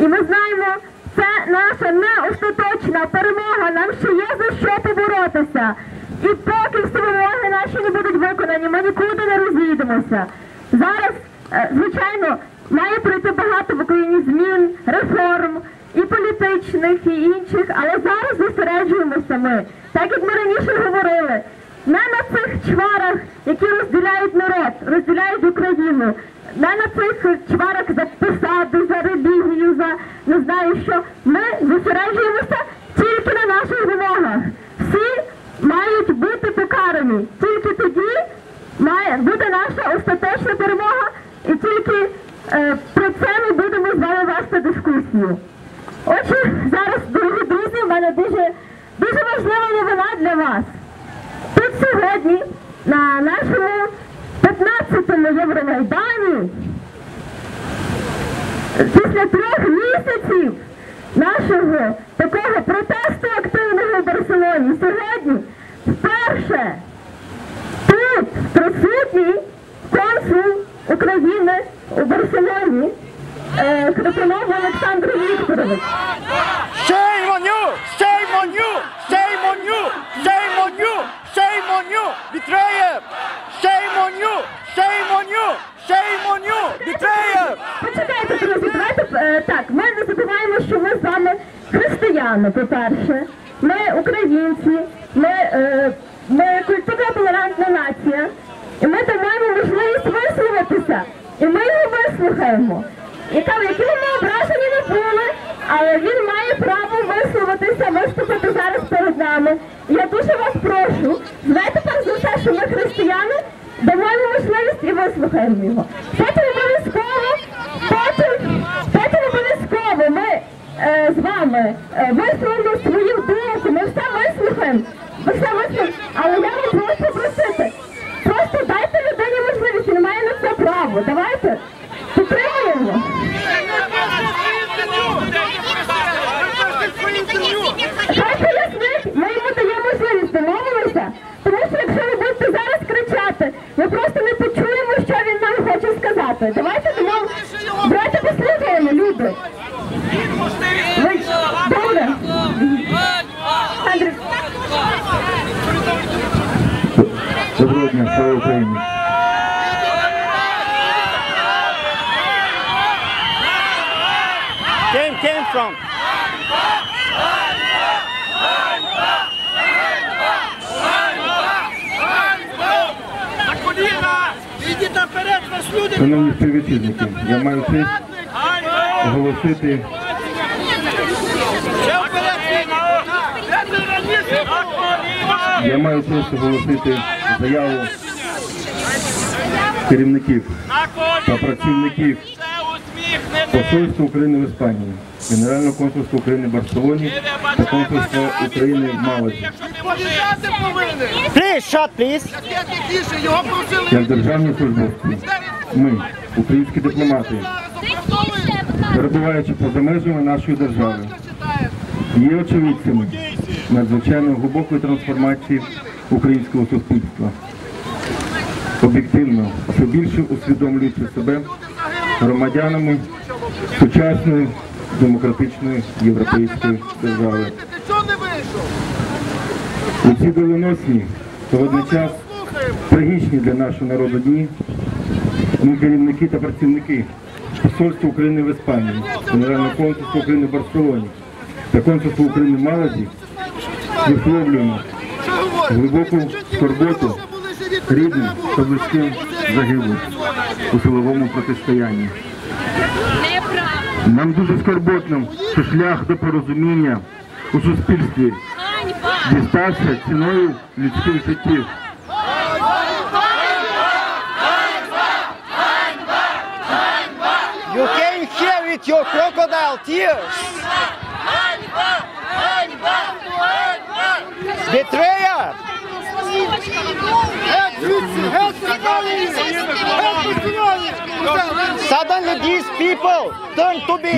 І ми знаємо, це наша не остаточна перемога. Нам ще є за що поборотися. І поки всі вимоги наші не будуть виконані, ми нікуди не розійдемося. Зараз, е, звичайно, має пройти багато в Україні змін, реформ і політичних, і інших, але зараз зосереджуємося ми, так як ми раніше говорили, не на цих чварах, які розділяють народ, розділяють Україну, не на цих чварах за посаду, за релігію, за не знаю що. Ми зосереджуємося тільки на наших вимогах. Всі мають бути покарані. Тільки тоді має бути наша остаточна перемога, і тільки е, про це ми будемо з вами вести дискусію. Отже, зараз, дорогі друзі, в мене дуже, дуже важлива новина для вас. Сьогодні на нашому 15-му Євромайдані після трьох місяців нашого такого протесту активного в Барселоні сьогодні вперше тут присутній консул України у Барселоні е, Крапунов Олександр Вікторович. Shame on you! Shame on you! Shame on you! Shame on you! Shame on you! Betrayer! Shame on you! Shame on you! Shame on you! Betrayer! Почекайте, друзі, давайте е, так. Ми не забуваємо, що ми з вами християни, по-перше. Ми українці, ми, е, ми культурно толерантна нація. І ми там маємо можливість висловитися. І ми його вислухаємо. І там, які ми ображені не були, але він має право висловитися, виступити зараз перед нами. Я дуже вас прошу, знаєте перш за все, що ми християни, дамо йому можливість і вислухаємо його. Потім обов'язково, потім, потім обов'язково ми е, з вами е, висловимо свою думку, ми все вислухаємо, ми все вислухаємо, але я вам прошу попросити, просто дайте людині можливість, він має на це право, давайте, підтримуємо. Хай пояснить, ми йому даємо можливість, домовилися. Тому що якщо ви будете зараз кричати, ми просто не почуємо, що він нам хоче сказати. Давайте домов... Давайте послухаємо, люди. Ви... Добре. Андрій, Доброго дня, слава Україні. Came, came from. На коліна! Ідіть наперед, вас люди! Шановні співвітчизники, я маю честь оголосити Ще вперед! Де ти раніше? На коліна! Я маю честь оголосити заяву керівників та працівників Посольства України в Іспанії, Генерального консульства України в Барселоні та консульства України в Малазі. Як державні службовці, ми, українські дипломати, перебуваючи поза межами нашої держави, є очевидцями надзвичайно глибокої трансформації українського суспільства. Об'єктивно, все більше усвідомлюючи себе громадянами сучасної демократичної європейської держави. У ці доленосні та водночас трагічні для нашого народу дні ми керівники та працівники Посольства України в Іспанії, Генерального консульства України в Барселоні та консульства України в Малазі висловлюємо Що? Глибоку скорботу рідним та близьким загиблих у силовому протистоянні. Нам дуже скорботно, що шлях до порозуміння у суспільстві дістався ціною людських життів. You came here with your crocodile tears. Betrayer! Suddenly these people turn to be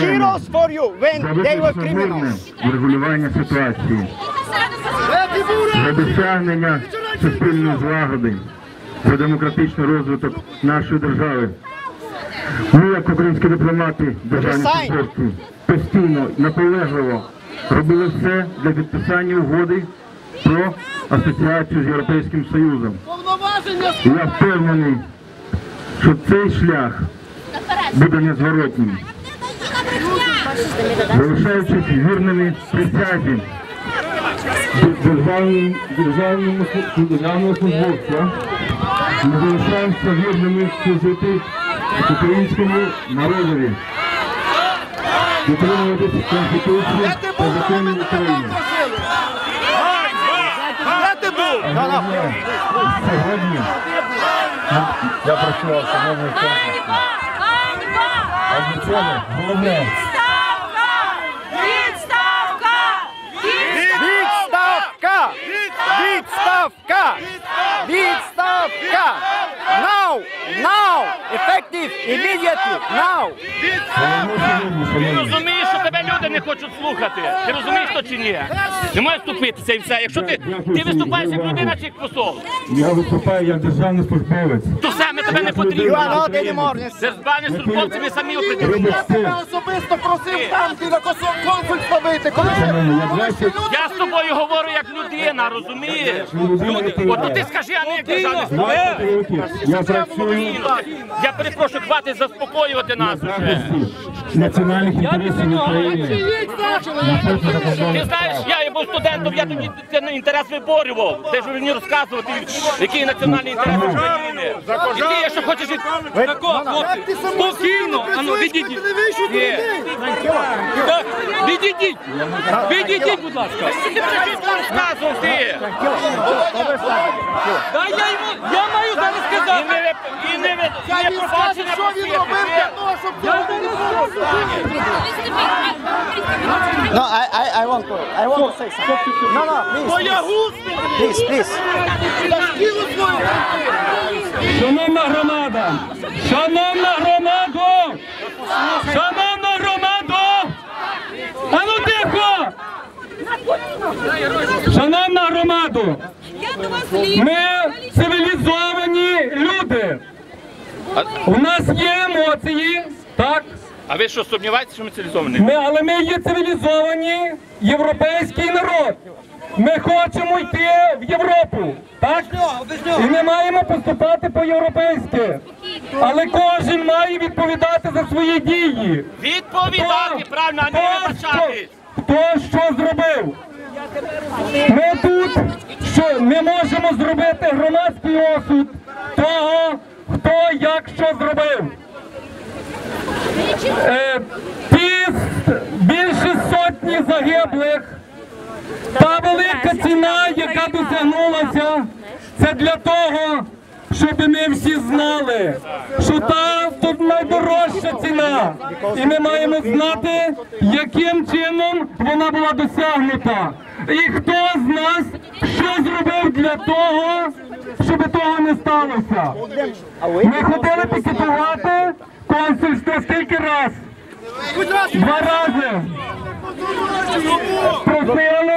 heroes for you when they were criminals. врегулювання ситуації, за досягнення суспільної злагоди, за демократичний розвиток нашої держави. Ми, як як українські дипломати, державні службовці, постійно, наполегливо робили все для підписання угоди про асоціацію з Європейським Союзом. Я впевнений, що цей шлях буде незворотнім. Залишаючись вірними присязі державному, державного службовця, ми залишаємося вірними служити українському народові, дотримуватись Конституції та законів України. Де ти був? Сьогодні я працював шановний конкурсі. А для цього головне Відставка! Відставка! Відставка! Now! Now! Effective! Immediately! Now! головне сьогодні, Ти шановні. розумієш, що тебе люди не хочуть слухати. Ти розумієш то чи ні? Не маєш вступитися і все. Якщо ти, ти виступаєш як людина чи як посол, Я виступаю як державний службовець. то все ми тебе не потрібно. Державні службовці ми самі определимо. Робить все. особисто просив там ти на консульство вийти. Коли Шановні, я 20 Я з тобою говорю як людина, розумієш? людина От ти скажи, а не як державний службовець. 20 років я працюю Я перепрошую, хватить заспокоювати нас на уже. захисті національних інтересів України. Ти знаєш, я був студентом, я тоді цей інтерес виборював. Ти ж мені розказувати, який національний інтерес України. І ти, якщо хочеш від... Спокійно, а ну відійдіть. Ні. Так, Відійдіть. Відійдіть, будь ласка. Ти розказував ти. Да, я, йому, я маю зараз сказати. І не, ви- і не, ви- і не пробачення просити. No, I, I, I want to, I want to say something. No, no, please, please, please. Шановна громада! Шановна громада! Шановна громада! А ну тихо! Шановна громада! Ми цивілізовані люди. У нас є емоції, так? А ви що, сумніваєтеся, що ми цивілізовані? Ми, але ми є цивілізовані європейський народ. Ми хочемо йти в Європу, так? І ми маємо поступати по-європейськи. Але кожен має відповідати за свої дії. Відповідати правильно, а не хто, вибачати. що, хто що зробив? Ми тут що не можемо зробити громадський осуд того, хто як що зробив. Е, ті с- більше сотні загиблих, та велика ціна, яка досягнулася, це для того, щоб ми всі знали, що та тут найдорожча ціна. І ми маємо знати, яким чином вона була досягнута. І хто з нас що зробив для того, щоб того не сталося. Ми ходили пікетувати консульство скільки раз? Два рази. Просили,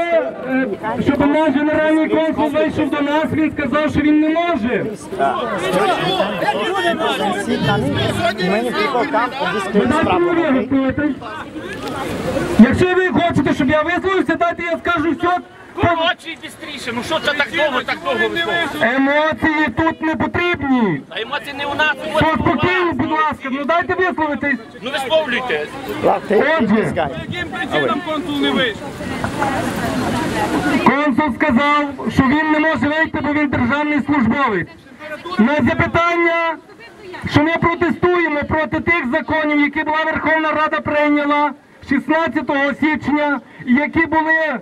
е, щоб наш генеральний консул вийшов до нас, він сказав, що він не може. Ви дайте мені висловитись. Якщо ви хочете, щоб я висловився, дайте я скажу все. Коротше і швидше. Ну що це так довго, так довго виходить? Емоції тут не потрібні. А емоції не у нас, у спокійно, вас. будь ласка, ну дайте висловитись. Ну висловлюйтесь. Well, take Отже. this guy. Консул сказав, що він не може вийти, бо він державний службовець. На запитання, що ми протестуємо проти тих законів, які була Верховна Рада прийняла 16 січня, і які були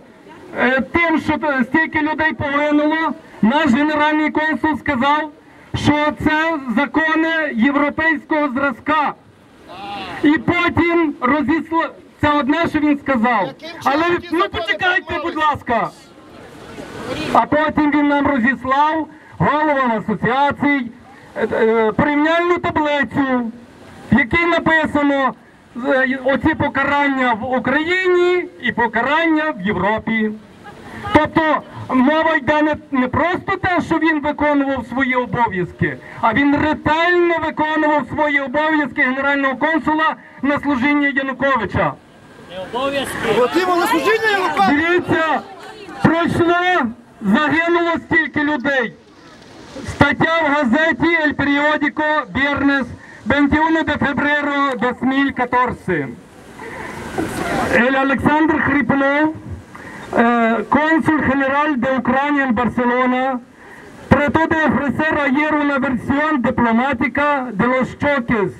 тим, що е, стільки людей погинуло, наш генеральний консул сказав, що це закони європейського зразка. І потім розісла... Це одне, що він сказав. Але ну почекайте, будь ласка. А потім він нам розіслав головам асоціацій е, е, порівняльну таблицю, в якій написано е, оці покарання в Україні і покарання в Європі. Тобто мова йде не, не просто те, що він виконував свої обов'язки, а він ретельно виконував свої обов'язки генерального консула на служіння Януковича. Дивіться, пройшло, загинуло стільки людей. Стаття в газеті El Periódico Viernes 21 de febrero 2014. El Alexander Hriplov, eh, cónsul general de Ucrania en Barcelona, trató de ofrecer ayer una versión diplomática de los choques.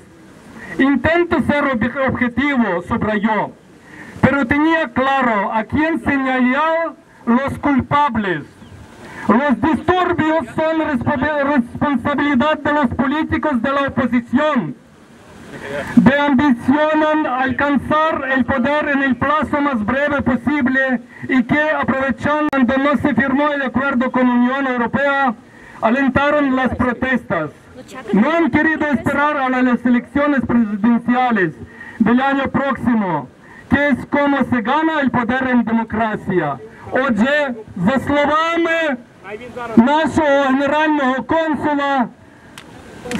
Intento ser objetivo, subrayó, pero tenía claro a quién señalaba los culpables. Los disturbios son respo- responsabilidad de los políticos de la oposición. De ambicionan alcanzar el poder en el plazo más breve posible y que aprovechando cuando no se firmó el acuerdo con Unión Europea, alentaron las protestas. No han querido esperar a las elecciones presidenciales del año próximo, que es como se gana el poder en democracia. Отже, за словами нашого генерального консула,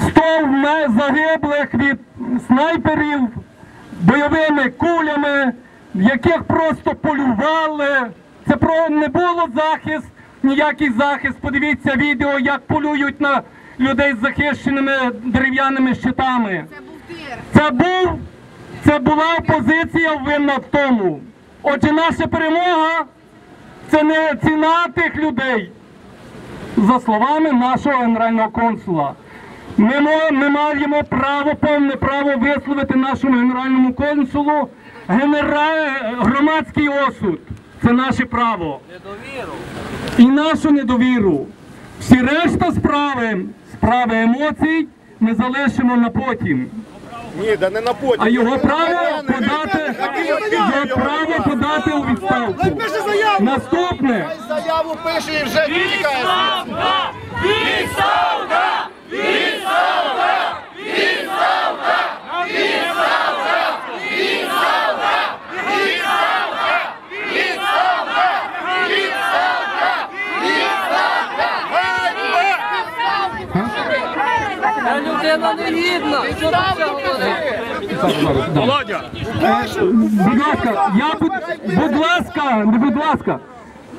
100 вме- загиблих від снайперів бойовими кулями, яких просто полювали. Це про не було захист, ніякий захист. Подивіться відео, як полюють на людей з захищеними дерев'яними щитами. Це був, це була опозиція винна в тому. Отже, наша перемога це не ціна тих людей за словами нашого генерального консула. Ми, ми маємо право, повне право висловити нашому генеральному консулу генера... громадський осуд. Це наше право. Недовіру. І нашу недовіру. Всі решта справи, справи емоцій, ми залишимо на потім. Ні, да не на потім. А його право подати, його право подати у відставку. Наступне. Заяву пише і вже тікає. Людина не гідна. Що це? Володя, Будь ласка, я будь, будь ласка, не будь ласка.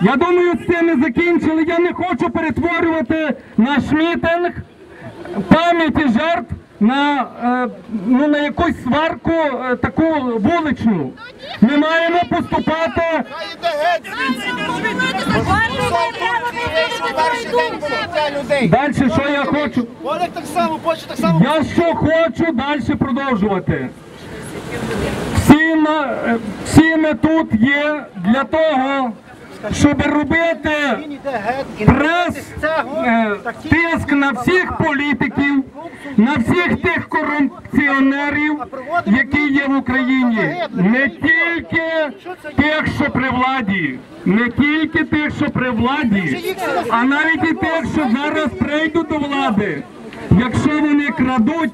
Я думаю, з цим ми закінчили. Я не хочу перетворювати наш мітинг пам'яті жертв на, е, ну, на якусь сварку е, таку вуличну. Ми маємо поступати. Далі, що я хочу? Я що хочу далі продовжувати. Всі, на, е, всі ми тут є для того, щоб робити прес, е, тиск на всіх політиків, на всіх тих корупціонерів, які є в Україні. Не тільки тих, що при владі, не тільки тих, що при владі, а навіть і тих, що зараз прийдуть до влади. Якщо вони крадуть,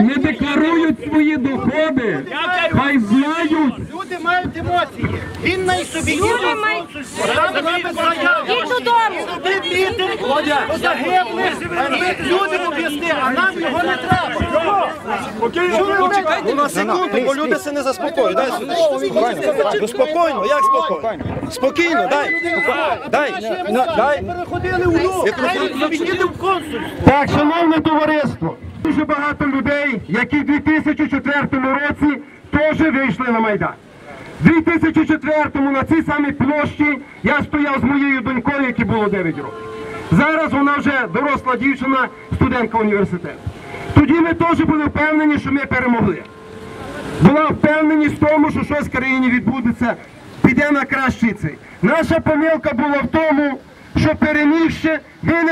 не декларують свої доходи, хай знають, Люди мають емоції. Він на собі робить заяву. Їдь додому. Загиблих, людям об'ясни, а нам його не треба. Ну, на секунду, бо люди це не заспокоюють. Дай сюди. Спокійно, як спокійно? Спокійно, дай. Дай. Дай. Переходили у. Так, шановне товариство, дуже багато людей, які в 2004 році теж вийшли на Майдан. В 2004-му на цій самій площі я стояв з моєю донькою, якій було 9 років. Зараз вона вже доросла дівчина, студентка університету. Тоді ми теж були впевнені, що ми перемогли. Була впевненість в тому, що щось в країні відбудеться, піде на кращий цей. Наша помилка була в тому, що перемігши, ми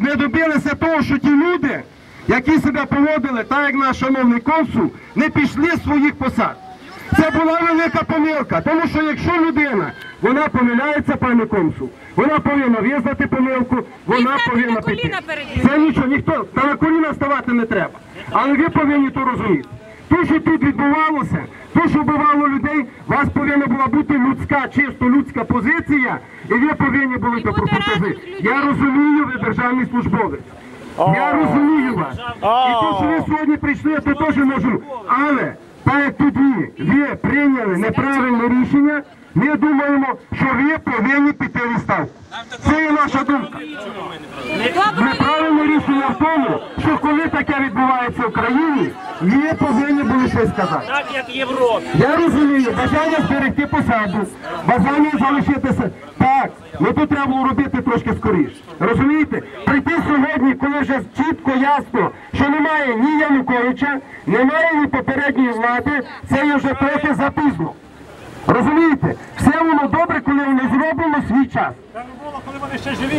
не добилися того, що ті люди, які себе поводили, так як наш шановний консул, не пішли з своїх посад. Це була велика помилка, тому що якщо людина, вона помиляється, пане консул, вона повинна визнати помилку, вона стати повинна на піти. Це нічого, ніхто, та на коліна ставати не треба. Але ви повинні то розуміти. То, що тут відбувалося, то, що вбивало людей, у вас повинна була бути людська, чисто людська позиція, і ви повинні були то пропустити. Я розумію, ви державний службовець. Я розумію вас. І то, що ви сьогодні прийшли, я це теж можу. Але так як тоді ви прийняли неправильне рішення, ми думаємо, що ви повинні піти в відставку. Це є наша думка. Неправильне рішення в тому, що коли таке відбувається в країні, ви повинні були щось сказати. Так як в Європі. Я розумію, бажання зберегти посаду, бажання залишитися. Так, ну тут треба було робити трошки скоріше. Розумієте? Прийти сьогодні, коли вже чітко ясно, що немає ні Януковича, немає ні попередньої влади, це є вже трохи запізно. Розумієте? Все воно добре, коли воно зроблено свій час.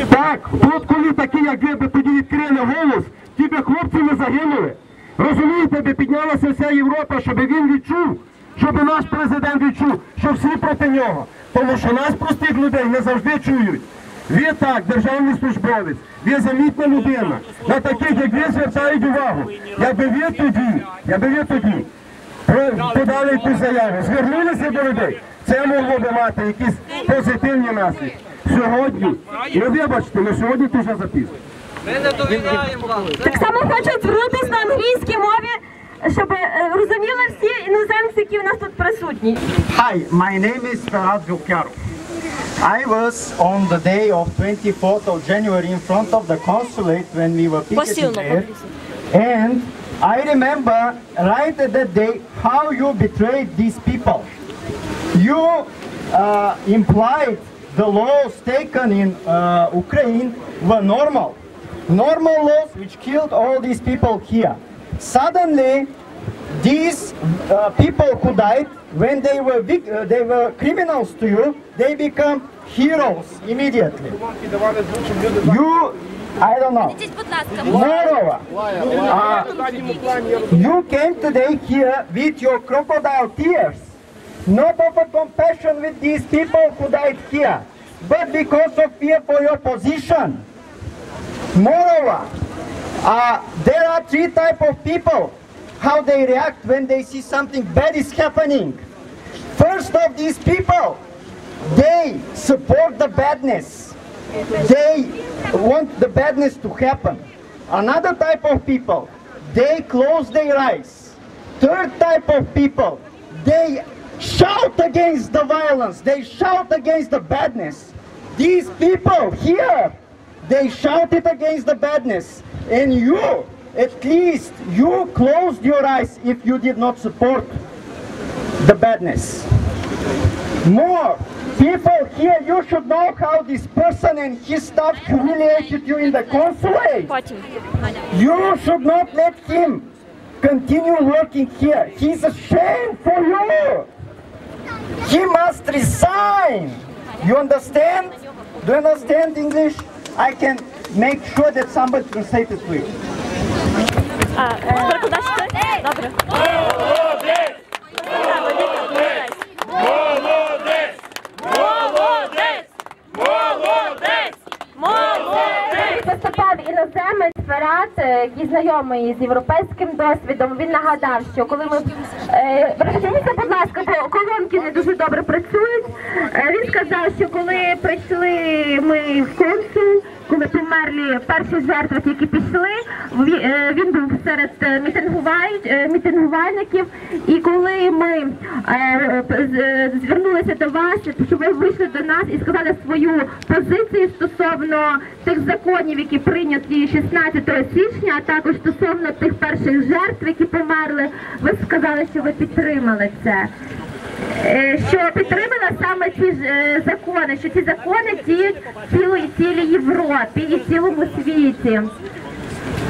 Так, от коли такі, як ви би тоді відкрили голос, ті би хлопці не загинули. Розумієте, би піднялася вся Європа, щоб він відчув, щоб наш президент відчув, що всі проти нього. Тому що нас, простих людей, не завжди чують. Ви так, державний службовець, ви замітна людина. На таких, як ви, звертають увагу. Якби ви тоді, якби ви тоді подали якусь заяву, звернулися до людей, це могло би мати якісь позитивні наслідки. Сьогодні, ну вибачте, але сьогодні дуже запізно. Ми не довіряємо вам. Так само хочу звернутися на англійській мові, щоб е, розуміли всі іноземці, які в нас тут присутні. Hi, my name is Ferhat Zulkarov. I was on the day of 24th of January in front of the consulate when we were picketing there. And I remember right at that day how you betrayed these people. You uh, implied the laws taken in uh, Ukraine were normal. Normal laws which killed all these people here. Suddenly, these uh, people who died when they were vic- uh, they were criminals to you they become heroes immediately. You i don't know. Moreover uh, you came today here with your crocodile tears not of compassion with these people who died here but because of fear for your position moreover uh, there are three type of people how they react when they see something bad is happening. First of these people, they support the badness. They want the badness to happen. Another type of people, they close their eyes. Third type of people, they shout against the violence, they shout against the badness. These people here, they shouted against the badness. And you, at least you closed your eyes if you did not support the badness. More, people here, you should know how this person and his staff humiliated you in the consulate. You should not let him continue working here. He's a shame for you. He must resign. You understand? Do you understand English? I can make sure that somebody translates it for you. Добре. Молодець! Молодець. Молодець! Молодець! Молодець! Молодець! Виступав іноземець Ферат, е, який знайомий з європейським досвідом. Він нагадав, що коли ми е, розумієте, колонки не дуже добре працюють. Е, він сказав, що коли прийшли ми в консул, коли померли перші жертви, які пішли, е, він був серед е, е, мітингувальників. І коли ми е, е, звернулися до вас, щоб ви вийшли до нас і сказали свою позицію стосовно тих законів, які прийняті 16 січня, а також стосовно тих перших жертв, які померли, ви сказали, що ви підтримали це. Е, Що підтримала саме ці ж е, закони, що ці закони діють в цілій цілій Європі і цілому світі.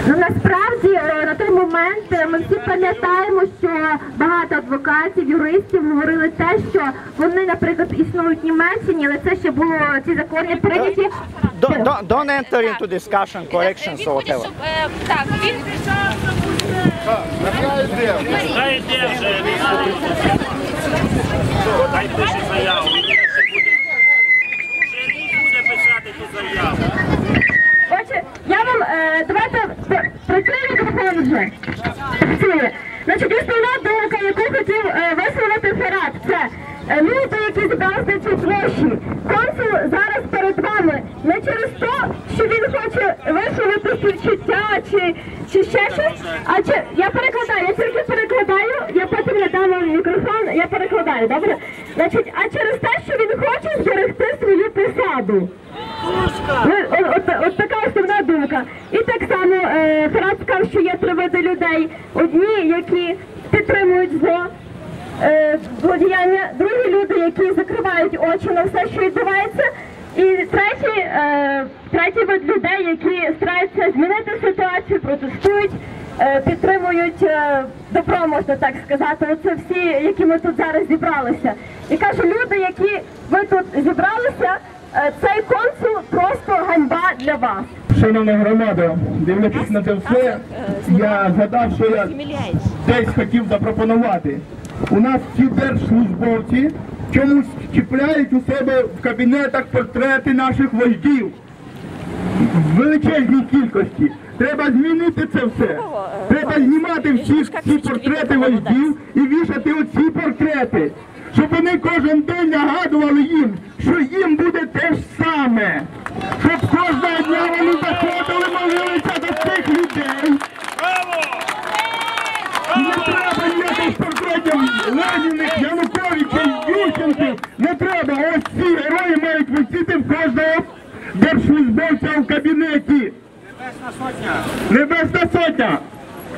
Ну насправді е, на той момент е, ми всі пам'ятаємо, що багато адвокатів, юристів говорили те, що вони, наприклад, існують в Німеччині, але це ще було ці закони прийняті. Don't, don't, don't enter into discussion, corrections or whatever. Е, Так, він Хай йде вже. Хай пише заяву. Отже, я вам е, давайте працює мікрофон вже. Працює. Значить, основна е, е, ну, площі. Консул зараз перед вами не через те, що він хоче висловити співчуття чи, чи ще щось, а чи, я перекладаю. Перекладаю, добре? Значить, а через те, що він хоче зберегти свою посаду. Ну, от, от, от така основна думка. І так само е, сказав, що є три види людей. Одні, які підтримують зло, е, злодіяння, другі люди, які закривають очі на все, що відбувається. І третій, е, третій вид людей, які стараються змінити ситуацію, протестують, підтримують е, добро, можна так сказати. Оце всі, які ми тут зараз зібралися. І кажу, люди, які ви тут зібралися, е, цей консул просто ганьба для вас. Шановна громада, дивлячись на це все, я згадав, що я десь хотів запропонувати. У нас ці держслужбовці чомусь чіпляють у себе в кабінетах портрети наших вождів в величезній кількості. Треба змінити це все. Треба знімати всі ці портрети вождів і вішати оці портрети, щоб вони кожен день нагадували їм, що їм буде те ж саме. Щоб кожного дня вони заходили, молилися до цих людей. Не треба ніяких портретів Леніних, Януковича, Ющенків. Не треба. Ось ці герої мають висіти в кожного держслужбовця в кабінеті. Небесна сотня.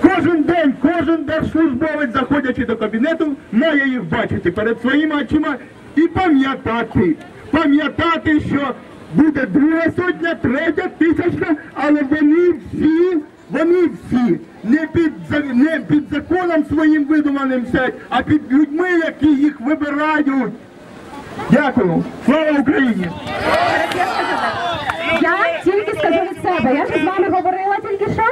Кожен день, кожен держслужбовець, заходячи до кабінету, має їх бачити перед своїми очима і пам'ятати. Пам'ятати, що буде друга сотня, третя, тисячна, але вони всі, вони всі не під, не під законом своїм видуманим сядь, а під людьми, які їх вибирають. Дякую. Слава Україні! Я тільки скажу від себе. Я ж з вами говорила тільки що.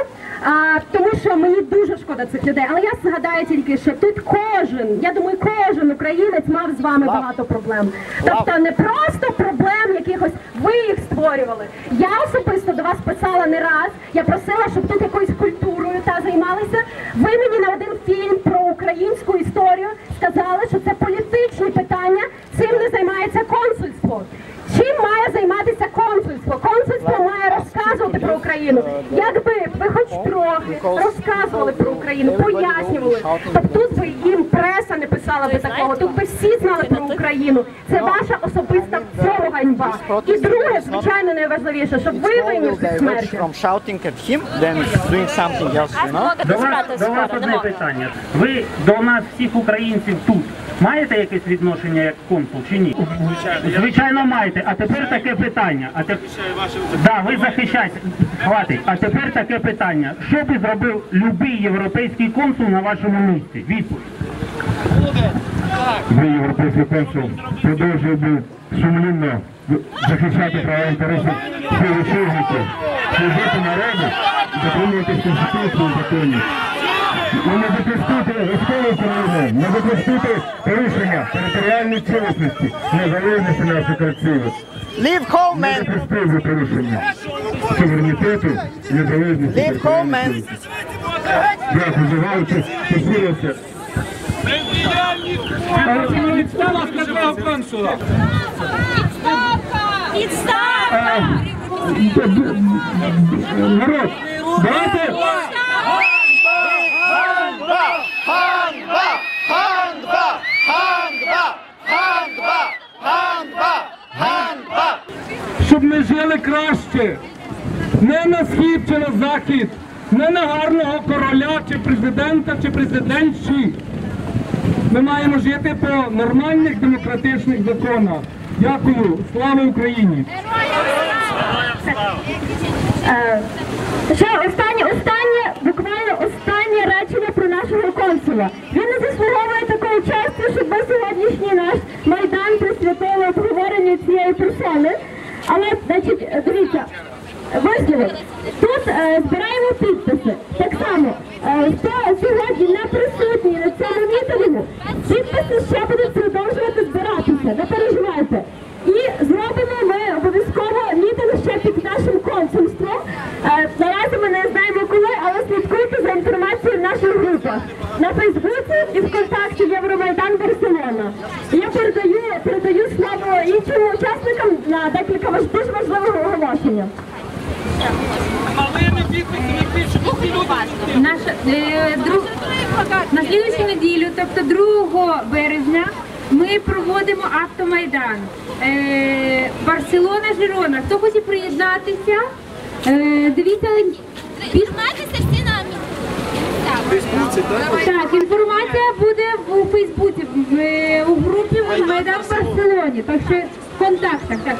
А, тому що мені дуже шкода цих людей. Але я згадаю тільки, що тут кожен, я думаю, кожен українець мав з вами багато проблем. Тобто не просто проблем якихось, ви їх створювали. Я особисто до вас писала не раз. Я просила, щоб тут якоюсь культурою та займалися. Ви мені на один фільм про українську історію сказали, що це політичні питання. Цим не займається консульство. Чим має займатися консульство? Консульство має розказувати про Україну. Якби ви хоч трохи розказували про Україну, пояснювали, то тут би їм преса не писала би такого, тут би всі знали про Україну. Це ваша особиста в цьому ганьба. І друге, звичайно, найважливіше, щоб ви винні в цих смертях. From shouting at him than doing something else, you know? До вас, до вас одне питання. Ви до нас всіх українців тут маєте якесь відношення як консул чи ні? Звичайно, маєте. А тепер таке питання. А теп... да, ви захищаєте. Хватить. А тепер таке питання. Що би зробив будь-який європейський консул на вашому місці? Відповідь. Ви, європейський консул, продовжує би сумлінно захищати права і інтереси співвітчизників, служити народу, дотримуватись Конституції і законів. І не допустити військової України, не допустити порушення територіальної цілісності, незалежності нашої країни. Leave home, Не man! допустити порушення суверенітету, незалежності Leave home, man! Дякую за увагу, посилявся. Народ, давайте щоб ми жили краще. Не на схід чи на захід, не на гарного короля чи президента чи президентші. Ми маємо жити по нормальних демократичних законах. Дякую. Слава Україні! Ще останнє, останнє, буквально останнє речення про нашого консула. Він не заслуговує такого часу, щоб ми сьогоднішній наш майдан присвятили обговоренню цієї персони. Але, значить, дивіться, важливо, тут е, збираємо підписи. Так само, е, хто сьогодні не присутній на цьому мітингу, підписи ще будуть продовжувати збиратися, не переживайте. І зробимо ми обов'язково мітинг ще під нашим. Е, Наразі ми не знаємо коли, але слідкуйте за інформацією в наших групах на Фейсбуці і ВКонтакті Євромайдан Барселона. Я передаю передаю слово іншим учасникам на декілька дуже важливих люди. Наша, е, друг... На слідуючу неділю, тобто 2 березня, ми проводимо автомайдан. Е, Барселона, Жирона. Хто хоче приєднатися? Е, дивіться, Знімайтеся всі нами. так, інформація буде у Фейсбуці, в, е, у групі Майдан в Барселоні. Так що в контактах. Так.